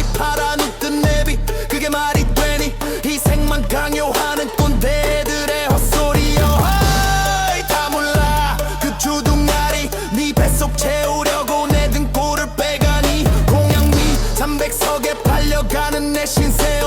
이 파라눕던 내비. 그게 말이 되니? 희생만 강요하는 꼰대들의 헛소리여. 하이 다 몰라. 그 주둥아리 네 뱃속 채우려고 내 등골을 빼가니 공양미 300석에 팔려가는 내 신세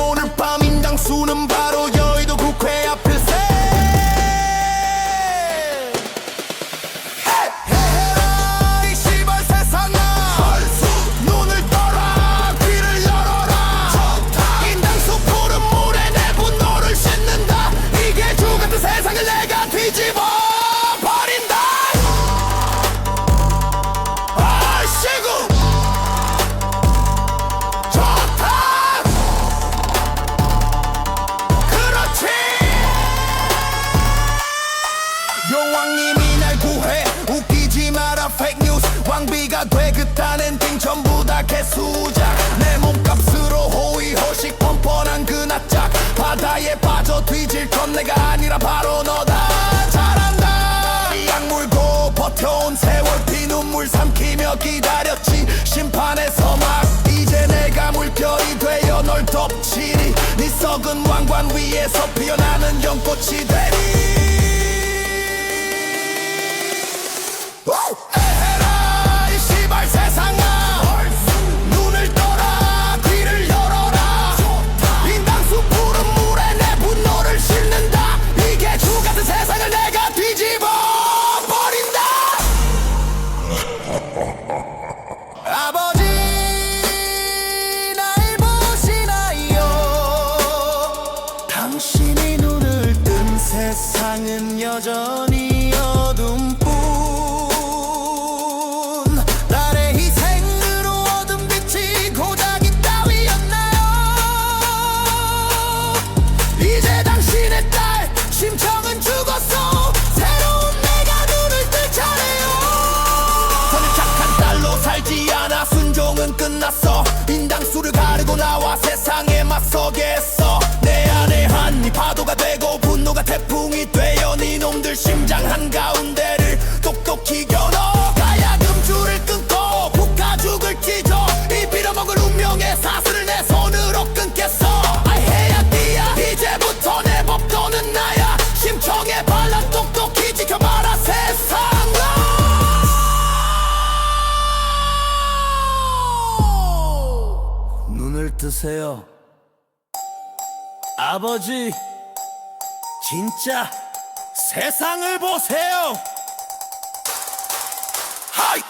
뉴스 왕비가 돼 그딴 엔딩 전부 다 개수작. 내 몸값으로 호의호식 뻔뻔한 그 낯짝. 바다에 빠져 뒤질 건 내가 아니라 바로 너다. 잘한다. 이 약물고 버텨온 세월 피눈물 삼키며 기다렸지. 심판에서 막 이제 내가 물결이 되어 널 덮치니 네 썩은 왕관 위에서 피어나 당신이 눈을 뜬 세상은 여전히 어둠뿐. 나의 희생으로 어둠 빛이 고작 있다위였나요? 이제 당신의 딸 심청은 죽었어. 새로운 내가 눈을 뜰 차례요. 저는 착한 딸로 살지 않아. 순종은 끝났어. 인당수를 가르고 나와 세상에 맞서겠어 뜨세요. 아버지 진짜 세상을 보세요. 하이